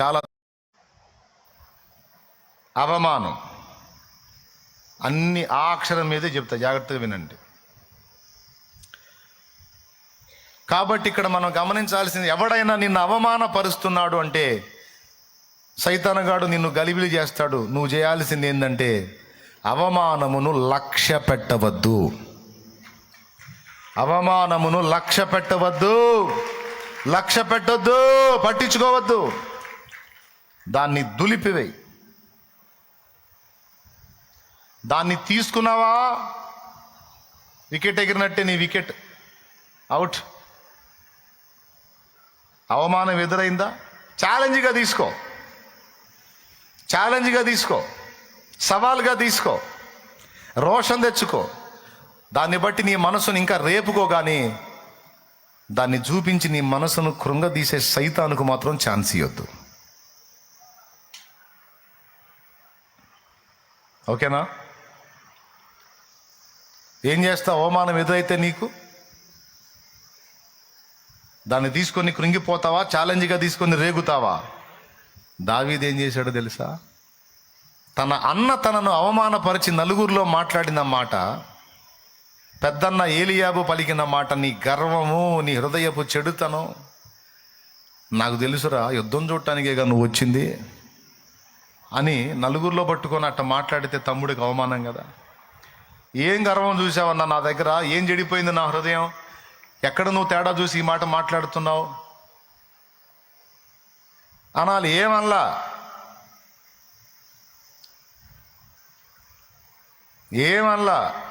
చాలా అవమానం. అన్ని ఆ అక్షరం మీదే చెప్తా జాగ్రత్తగా వినండి. కాబట్టి ఇక్కడ మనం గమనించాల్సింది ఎవడైనా నిన్ను అవమానపరుస్తున్నాడు అంటే సైతానగాడు నిన్ను గలిబిలి చేస్తాడు. నువ్వు చేయాల్సింది ఏంటంటే అవమానమును లక్ష్య పెట్టవద్దు. అవమానమును లక్ష్య పెట్టవద్దు. లక్ష్య పెట్టొద్దు పట్టించుకోవద్దు. దాన్ని దులిపివేయి. దాన్ని తీసుకున్నావా? వికెట్ ఎగిరినట్టే నీ వికెట్. అవుట్. అవమానం ఎదురైందా? ఛాలెంజ్గా తీసుకో. ఛాలెంజ్గా తీసుకో. సవాల్గా తీసుకో. రోషం తెచ్చుకో. దాన్ని బట్టి నీ మనసును ఇంకా రేపుకో కానీ దాన్ని చూపించి నీ మనసును కృంగదీసే సైతానికి మాత్రం ఛాన్స్ ఇవ్వద్దు ఓకేనా? ఏం చేస్తావు? అవమానం ఎదురైతే నీకు? దాన్ని తీసుకొని కృంగిపోతావా? ఛాలెంజ్గా తీసుకొని రేగుతావా? దావీది ఏం చేశాడో తెలుసా? తన అన్న తనను అవమానపరిచి నలుగురిలో మాట్లాడిన మాట పెద్దన్న ఏలియాబు పలికిన మాట నీ గర్వము నీ హృదయపు చెడుతనం నాకు తెలుసురా యుద్ధం చూడటానికేగా నువ్వు వచ్చింది? అని నలుగురిలో పట్టుకొని అట్ట మాట్లాడితే తమ్ముడికి అవమానం కదా. ఏం గర్వం చూసావన్నా నా దగ్గర? ఏం చెడిపోయింది నా హృదయం? ఎక్కడ నువ్వు తేడా చూసి ఈ మాట మాట్లాడుతున్నావు? అనాలి ఏమల్లా ఏమల్లా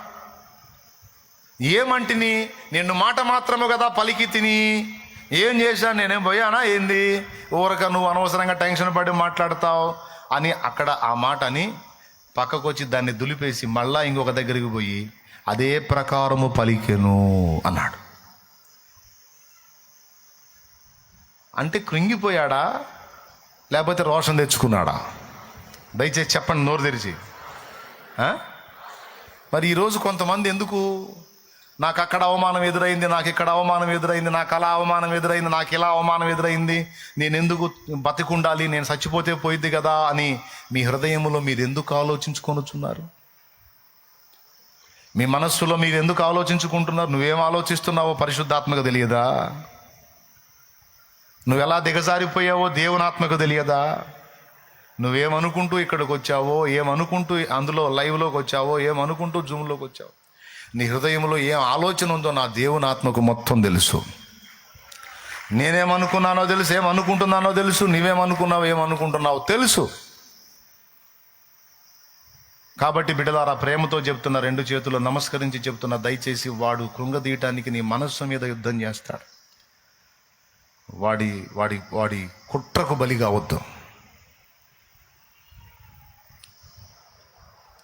ఏమంటిని? నిన్ను మాట మాత్రము కదా పలికి తిని. ఏం చేశాను? నేనేం పోయానా? ఏంది? ఊరక నువ్వు అనవసరంగా టెన్షన్ పడి మాట్లాడతావు అని అక్కడ ఆ మాట అని పక్కకు వచ్చి దాన్ని దులిపేసి మళ్ళా ఇంకొక దగ్గరికి పోయి అదే ప్రకారము పలికెను అన్నాడు. అంటే కృంగిపోయాడా? లేకపోతే రోషం తెచ్చుకున్నాడా? దయచేసి చెప్పండి నోరు తెరిచి. మరి ఈరోజు కొంతమంది ఎందుకు నాకు అక్కడ అవమానం ఎదురైంది నాకు ఇక్కడ అవమానం ఎదురైంది నాకు అలా అవమానం ఎదురైంది నాకు ఇలా అవమానం ఎదురైంది. నేను ఎందుకు బతికుండాలి నేను చచ్చిపోతే పోయిద్ది కదా అని మీ హృదయంలో మీరు ఎందుకు ఆలోచించుకొనుచున్నారు? మీ మనస్సులో మీరు ఎందుకు ఆలోచించుకుంటున్నారు? నువ్వేం ఆలోచిస్తున్నావో పరిశుద్ధాత్మక తెలియదా? నువ్వు ఎలా దిగజారిపోయావో దేవునాత్మకు తెలియదా? నువ్వేమనుకుంటూ ఇక్కడికి వచ్చావో ఏమనుకుంటూ అందులో లైవ్లోకి వచ్చావో ఏమనుకుంటూ జూమ్లోకి వచ్చావో? నీ హృదయంలో ఏం ఆలోచన ఉందో నా దేవుని ఆత్మకు మొత్తం తెలుసు. నేనేమనుకున్నానో తెలుసు ఏమనుకుంటున్నానో తెలుసు నీవేమనుకున్నావు ఏమనుకుంటున్నావు తెలుసు. కాబట్టి బిడ్డలారా ప్రేమతో చెప్తున్న రెండు చేతులు నమస్కరించి చెప్తున్న దయచేసి వాడు కృంగదీయటానికి నీ మనస్సు మీద యుద్ధం చేస్తాడు. వాడి వాడి వాడి కుట్రకు బలి కావద్దు.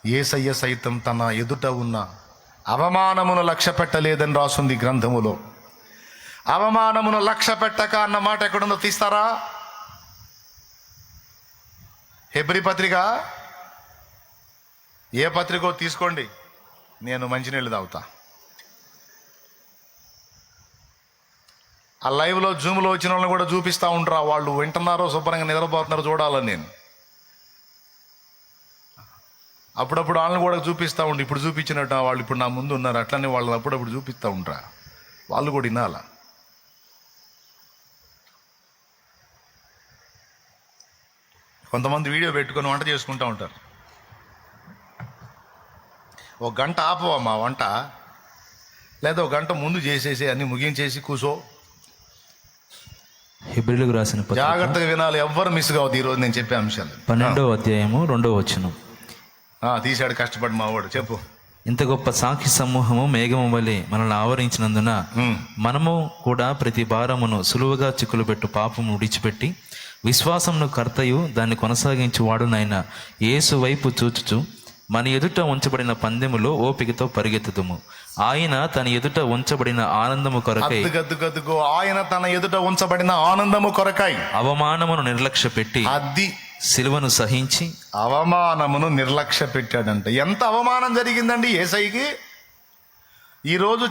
ఏసయ్య సైతం తన ఎదుట ఉన్న అవమానమును లక్ష్య పెట్టలేదని రాసుంది గ్రంథములో. అవమానమును లక్ష్య పెట్టక అన్న మాట ఎక్కడుందో తీస్తారా? హెబ్రి పత్రిక? ఏ పత్రికో తీసుకోండి నేను మంచినీళ్ళు తాగుతా. ఆ లైవ్లో జూమ్లో వచ్చిన వాళ్ళని కూడా చూపిస్తూ ఉంటారా? వాళ్ళు వింటున్నారో శుభ్రంగా నిద్రపోతున్నారో చూడాలని నేను. అప్పుడప్పుడు వాళ్ళని కూడా చూపిస్తూ ఉండి. ఇప్పుడు చూపించినట్టు వాళ్ళు ఇప్పుడు నా ముందు ఉన్నారు. అట్లనే వాళ్ళని అప్పుడప్పుడు చూపిస్తూ ఉంటారా వాళ్ళు కూడా వినాలా? కొంతమంది వీడియో పెట్టుకొని వంట చేసుకుంటూ ఉంటారు. ఒక గంట ఆపవమ్మా వంట. లేదా ఒక గంట ముందు చేసేసి అన్ని ముగించేసి కూసో. హిబ్రిలకు రాసిన జాగ్రత్తగా వినాలి. ఎవ్వరు మిస్ కావద్దు. ఈరోజు నేను చెప్పే అంశాలు. పన్నెండవ అధ్యాయము రెండవ వచనం. ఆ, తీశాడు కష్టపడి మా వాడు చెప్పు. ఇంత గొప్ప సాక్షి సమూహము మేఘము వలె మనల్ని ఆవరించినందున. మనము కూడా ప్రతి భారమును సులువుగా చిక్కులు పెట్టు పాపము విడిచిపెట్టి విశ్వాసమును కర్తయు దాన్ని కొనసాగించు వాడునైన యేసు వైపు చూచుచు మన ఎదుట ఉంచబడిన పందెములో ఓపికతో పరిగెత్తుదుము. ఆయన తన ఎదుట ఉంచబడిన ఆనందము కొరకై ఆయన తన ఎదుట ఉంచబడిన ఆనందము కొరకాయి అవమానమును నిర్లక్ష్య పెట్టి అది సిలువను సహించి అవమానమును నిర్లక్ష్య పెట్టాడంట. ఎంత అవమానం జరిగిందండి ఏసైకి? ఈరోజు